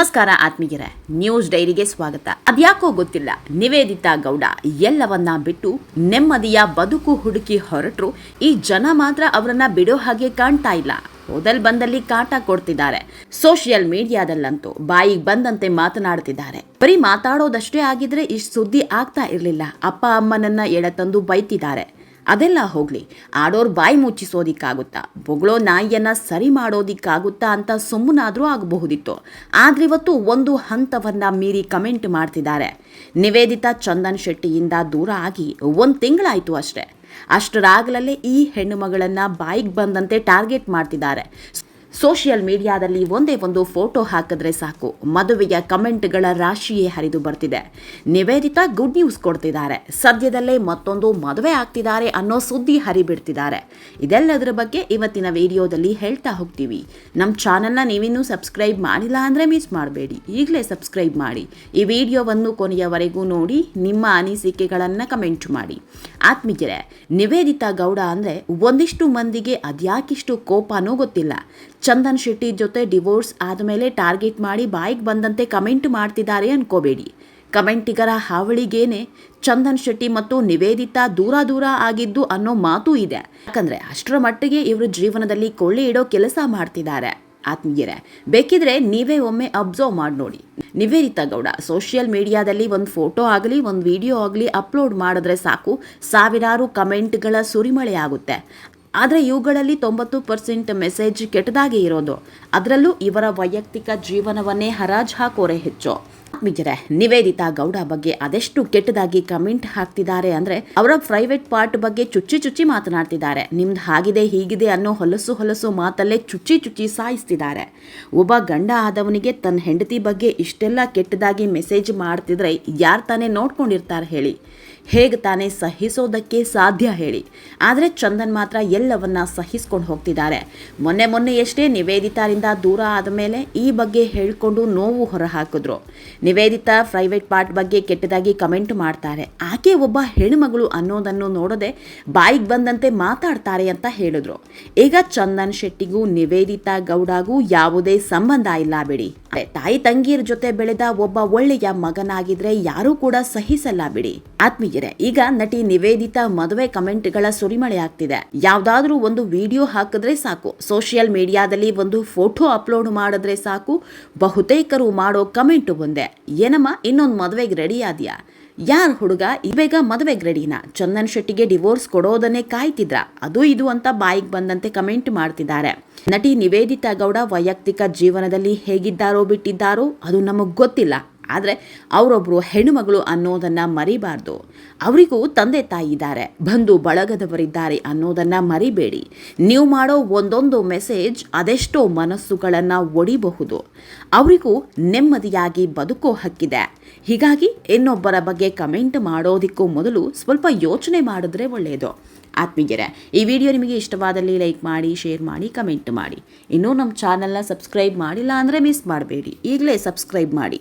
ನಮಸ್ಕಾರ ಆತ್ಮೀಯರೇ, ನ್ಯೂಸ್ ಡೈರಿಗೆ ಸ್ವಾಗತ. ಅದ್ಯಾಕೋ ಗೊತ್ತಿಲ್ಲ, ನಿವೇದಿತಾ ಗೌಡ, ಎಲ್ಲವನ್ನ ಬಿಟ್ಟು ನೆಮ್ಮದಿಯ ಬದುಕು ಹುಡುಕಿ ಹೊರಟ್ರು, ಈ ಜನ ಮಾತ್ರ ಅವರನ್ನ ಬಿಡೋ ಹಾಗೆ ಕಾಣ್ತಾ ಇಲ್ಲ. ಓದಲ್ ಬಂದಲ್ಲಿ ಕಾಟ ಕೊಡ್ತಿದ್ದಾರೆ. ಸೋಷಿಯಲ್ ಮೀಡಿಯಾದಲ್ಲಂತೂ ಬಾಯಿಗೆ ಬಂದಂತೆ ಮಾತನಾಡ್ತಿದ್ದಾರೆ. ಬರೀ ಮಾತಾಡೋದಷ್ಟೇ ಆಗಿದ್ರೆ ಇಷ್ಟು ಸುದ್ದಿ ಆಗ್ತಾ ಇರಲಿಲ್ಲ. ಅಪ್ಪ ಅಮ್ಮನನ್ನ ಎಳೆತಂದು ಬೈತಿದ್ದಾರೆ. ಅದೆಲ್ಲ ಹೋಗ್ಲಿ. ಆಡೋರ್ ಬಾಯಿ ಮುಚ್ಚಿಸೋದಿಕ್ಕಾಗುತ್ತಾ? ಬೊಗಳೋ ನಾಯಿಯನ್ನ ಸರಿ ಮಾಡೋದಿಕ್ಕಾಗುತ್ತಾ ಅಂತ ಸುಮ್ಮನಾದ್ರೂ ಆಗಬಹುದಿತ್ತು. ಆದ್ರೆ ಇವತ್ತು ಒಂದು ಹಂತವನ್ನ ಮೀರಿ ಕಮೆಂಟ್ ಮಾಡ್ತಿದ್ದಾರೆ. ನಿವೇದಿತಾ ಚಂದನ್ ಶೆಟ್ಟಿಯಿಂದ ದೂರ ಆಗಿ ಒಂದು ತಿಂಗಳಾಯ್ತು ಅಷ್ಟೇ. ಅಷ್ಟರಾಗಲಲ್ಲೇ ಈ ಹೆಣ್ಣು ಮಗಳನ್ನ ಬಾಯಿಗೆ ಬಂದಂತೆ ಟಾರ್ಗೆಟ್ ಮಾಡ್ತಿದ್ದಾರೆ. ಸೋಷಿಯಲ್ ಮೀಡಿಯಾದಲ್ಲಿ ಒಂದೇ ಒಂದು ಫೋಟೋ ಹಾಕಿದ್ರೆ ಸಾಕು. ಮದುವೆಯ ಕಮೆಂಟ್ಗಳ ರಾಶಿಯೇ ಹರಿದು ಬರ್ತಿದೆ. ನಿವೇದಿತಾ ಗುಡ್ ನ್ಯೂಸ್ ಕೊಡ್ತಿದ್ದಾರೆ. ಸದ್ಯದಲ್ಲೇ ಮತ್ತೊಂದು ಮದುವೆ ಆಗ್ತಿದ್ದಾರೆ ಅನ್ನೋ ಸುದ್ದಿ ಹರಿಬಿಡ್ತಿದ್ದಾರೆ. ಇದೆಲ್ಲದರ ಬಗ್ಗೆ ಇವತ್ತಿನ ವಿಡಿಯೋದಲ್ಲಿ ಹೇಳ್ತಾ ಹೋಗ್ತೀವಿ. ನಮ್ಮ ಚಾನಲ್ನ ನೀವಿನ್ನೂ ಸಬ್ಸ್ಕ್ರೈಬ್ ಮಾಡಿಲ್ಲ ಅಂದರೆ ಮಿಸ್ ಮಾಡಬೇಡಿ. ಈಗಲೇ ಸಬ್ಸ್ಕ್ರೈಬ್ ಮಾಡಿ. ಈ ವಿಡಿಯೋವನ್ನು ಕೊನೆಯವರೆಗೂ ನೋಡಿ, ನಿಮ್ಮ ಅನಿಸಿಕೆಗಳನ್ನು ಕಮೆಂಟ್ ಮಾಡಿ. ಆತ್ಮೀಯರೇ, ನಿವೇದಿತಾ ಗೌಡ ಅಂದರೆ ಒಂದಿಷ್ಟು ಮಂದಿಗೆ ಅದ್ಯಾಕಿಷ್ಟು ಕೋಪನೂ ಗೊತ್ತಿಲ್ಲ. ಚಂದನ್ ಶೆಟ್ಟಿ ಜೊತೆ ಡಿವೋರ್ಸ್ ಆದಮೇಲೆ ಟಾರ್ಗೆಟ್ ಮಾಡಿ ಬಾಯಿಗೆ ಬಂದಂತೆ ಕಮೆಂಟ್ ಮಾಡ್ತಿದ್ದಾರೆ ಅನ್ಕೋಬೇಡಿ. ಕಮೆಂಟಿಗರ ಹಾವಳಿಗೇನೆ ಚಂದನ್ ಶೆಟ್ಟಿ ಮತ್ತು ನಿವೇದಿತಾ ದೂರ ದೂರ ಆಗಿದ್ದು ಅನ್ನೋ ಮಾತೂ ಇದೆ. ಯಾಕಂದ್ರೆ ಅಷ್ಟರ ಮಟ್ಟಿಗೆ ಇವರು ಜೀವನದಲ್ಲಿ ಕೊಳ್ಳೆ ಇಡೋ ಕೆಲಸ ಮಾಡ್ತಿದ್ದಾರೆ. ಆತ್ಮೀಯರೇ, ಬೇಕಿದ್ರೆ ನೀವೇ ಒಮ್ಮೆ ಅಬ್ಸರ್ವ್ ಮಾಡಿ ನೋಡಿ. ನಿವೇದಿತಾ ಗೌಡ, ಸೋಷಿಯಲ್ ಮೀಡಿಯಾದಲ್ಲಿ ಒಂದು ಫೋಟೋ ಆಗಲಿ, ಒಂದು ವಿಡಿಯೋ ಆಗಲಿ ಅಪ್ಲೋಡ್ ಮಾಡಿದ್ರೆ ಸಾಕು. ಸಾವಿರಾರು ಕಮೆಂಟ್ಗಳ ಸುರಿಮಳೆ ಆಗುತ್ತೆ. ಆದರೆ ಇವುಗಳಲ್ಲಿ ತೊಂಬತ್ತು ಪರ್ಸೆಂಟ್ ಮೆಸೇಜ್ ಕೆಟ್ಟದಾಗಿ ಇರೋದು. ಅದರಲ್ಲೂ ಇವರ ವೈಯಕ್ತಿಕ ಜೀವನವನ್ನೇ ಹರಾಜ್ ಹಾಕೋರೆ ಹೆಚ್ಚು. ಆತ್ಮೀಯರೇ, ನಿವೇದಿತಾ ಗೌಡ ಬಗ್ಗೆ ಅದೆಷ್ಟು ಕೆಟ್ಟದಾಗಿ ಕಮೆಂಟ್ ಹಾಕ್ತಿದ್ದಾರೆ ಅಂದ್ರೆ ಅವರ ಪ್ರೈವೇಟ್ ಪಾರ್ಟ್ ಬಗ್ಗೆ ಚುಚ್ಚಿ ಚುಚ್ಚಿ ಮಾತನಾಡ್ತಿದ್ದಾರೆ. ನಿಮ್ದು ಹಾಗಿದೆ, ಹೀಗಿದೆ ಅನ್ನೋ ಹೊಲಸು ಹೊಲಸು ಮಾತಲ್ಲೇ ಚುಚ್ಚಿ ಚುಚ್ಚಿ ಸಾಯಿಸ್ತಿದ್ದಾರೆ. ಒಬ್ಬ ಗಂಡ ಆದವನಿಗೆ ತನ್ನ ಹೆಂಡತಿ ಬಗ್ಗೆ ಇಷ್ಟೆಲ್ಲ ಕೆಟ್ಟದಾಗಿ ಮೆಸೇಜ್ ಮಾಡ್ತಿದ್ರೆ ಯಾರು ತಾನೇ ನೋಡ್ಕೊಂಡಿರ್ತಾರೆ ಹೇಳಿ. ಹೇಗೆ ತಾನೇ ಸಹಿಸೋದಕ್ಕೆ ಸಾಧ್ಯ ಹೇಳಿ. ಆದರೆ ಚಂದನ್ ಮಾತ್ರ ಎಲ್ಲವನ್ನ ಸಹಿಸ್ಕೊಂಡು ಹೋಗ್ತಿದ್ದಾರೆ. ಮೊನ್ನೆ ಮೊನ್ನೆ ಎಷ್ಟೇ ನಿವೇದಿತಾರಿಂದ ದೂರ ಆದ ಮೇಲೆ ಈ ಬಗ್ಗೆ ಹೇಳಿಕೊಂಡು ನೋವು ಹೊರಹಾಕಿದ್ರು. ನಿವೇದಿತಾ ಪ್ರೈವೇಟ್ ಪಾರ್ಟ್ ಬಗ್ಗೆ ಕೆಟ್ಟದಾಗಿ ಕಮೆಂಟ್ ಮಾಡ್ತಾರೆ. ಆಕೆ ಒಬ್ಬ ಹೆಣ್ಮಗಳು ಅನ್ನೋದನ್ನು ನೋಡದೆ ಬಾಯಿಗೆ ಬಂದಂತೆ ಮಾತಾಡ್ತಾರೆ ಅಂತ ಹೇಳಿದ್ರು. ಈಗ ಚಂದನ್ ಶೆಟ್ಟಿಗೂ ನಿವೇದಿತಾ ಗೌಡಗೂ ಯಾವುದೇ ಸಂಬಂಧ ಇಲ್ಲ ಬಿಡಿ. ತಾಯಿ ತಂಗಿಯರ ಜೊತೆ ಬೆಳೆದ ಒಬ್ಬ ಒಳ್ಳೆಯ ಮಗನಾಗಿದ್ರೆ ಯಾರೂ ಕೂಡ ಸಹಿಸಲ್ಲ ಬಿಡಿ. ಆತ್ಮೀಯರೇ ಈಗ ನಟಿ ನಿವೇದಿತಾ ಮದುವೆ ಕಮೆಂಟ್ಗಳ ಸುರಿಮಳೆ ಆಗ್ತಿದೆ ಯಾವ್ದಾದ್ರೂ ಒಂದು ವಿಡಿಯೋ ಹಾಕಿದ್ರೆ ಸಾಕು. ಸೋಷಿಯಲ್ ಮೀಡಿಯಾದಲ್ಲಿ ಒಂದು ಫೋಟೋ ಅಪ್ಲೋಡ್ ಮಾಡಿದ್ರೆ ಸಾಕು. ಬಹುತೇಕರು ಮಾಡೋ ಕಮೆಂಟ್ ಒಂದೇ. ಏನಮ್ಮ, ಇನ್ನೊಂದು ಮದುವೆಗೆ ರೆಡಿ ಆದ್ಯಾ? ಯಾರ್ ಹುಡುಗ? ಇವೇಗ ಮದುವೆಗೆ ರೆಡಿನಾ ಚಂದನ್ ಶೆಟ್ಟಿಗೆ ಡಿವೋರ್ಸ್ ಕೊಡೋದನ್ನೇ ಕಾಯ್ತಿದ್ರ? ಅದು ಇದು ಅಂತ ಬಾಯಿಗೆ ಬಂದಂತೆ ಕಮೆಂಟ್ ಮಾಡ್ತಿದ್ದಾರೆ. ನಟಿ ನಿವೇದಿತಾ ಗೌಡ ವೈಯಕ್ತಿಕ ಜೀವನದಲ್ಲಿ ಹೇಗಿದ್ದಾರೋ ಬಿಟ್ಟಿದ್ದಾರೋ, ಅದು ನಮಗ್ ಗೊತ್ತಿಲ್ಲ. ಆದರೆ ಅವರೊಬ್ಬರು ಹೆಣ್ಣುಮಗಳು ಅನ್ನೋದನ್ನು ಮರಿಬಾರ್ದು. ಅವರಿಗೂ ತಂದೆ ತಾಯಿ ಇದ್ದಾರೆ. ಬಂಧು ಬಳಗದವರಿದ್ದಾರೆ ಅನ್ನೋದನ್ನು ಮರಿಬೇಡಿ. ನೀವು ಮಾಡೋ ಒಂದೊಂದು ಮೆಸೇಜ್ ಅದೆಷ್ಟೋ ಮನಸ್ಸುಗಳನ್ನು ಒಡಿಬಹುದು. ಅವರಿಗೂ ನೆಮ್ಮದಿಯಾಗಿ ಬದುಕೋ ಹಕ್ಕಿದೆ. ಹೀಗಾಗಿ ಇನ್ನೊಬ್ಬರ ಬಗ್ಗೆ ಕಮೆಂಟ್ ಮಾಡೋದಕ್ಕೂ ಮೊದಲು ಸ್ವಲ್ಪ ಯೋಚನೆ ಮಾಡಿದ್ರೆ ಒಳ್ಳೆಯದು ಆತ್ಮೀಯರೇ, ಈ ವಿಡಿಯೋ ನಿಮಗೆ ಇಷ್ಟವಾದಲ್ಲಿ ಲೈಕ್ ಮಾಡಿ, ಶೇರ್ ಮಾಡಿ, ಕಮೆಂಟ್ ಮಾಡಿ. ಇನ್ನೂ ನಮ್ಮ ಚಾನಲ್ನ ಸಬ್ಸ್ಕ್ರೈಬ್ ಮಾಡಿಲ್ಲ ಅಂದರೆ ಮಿಸ್ ಮಾಡಬೇಡಿ. ಈಗಲೇ ಸಬ್ಸ್ಕ್ರೈಬ್ ಮಾಡಿ.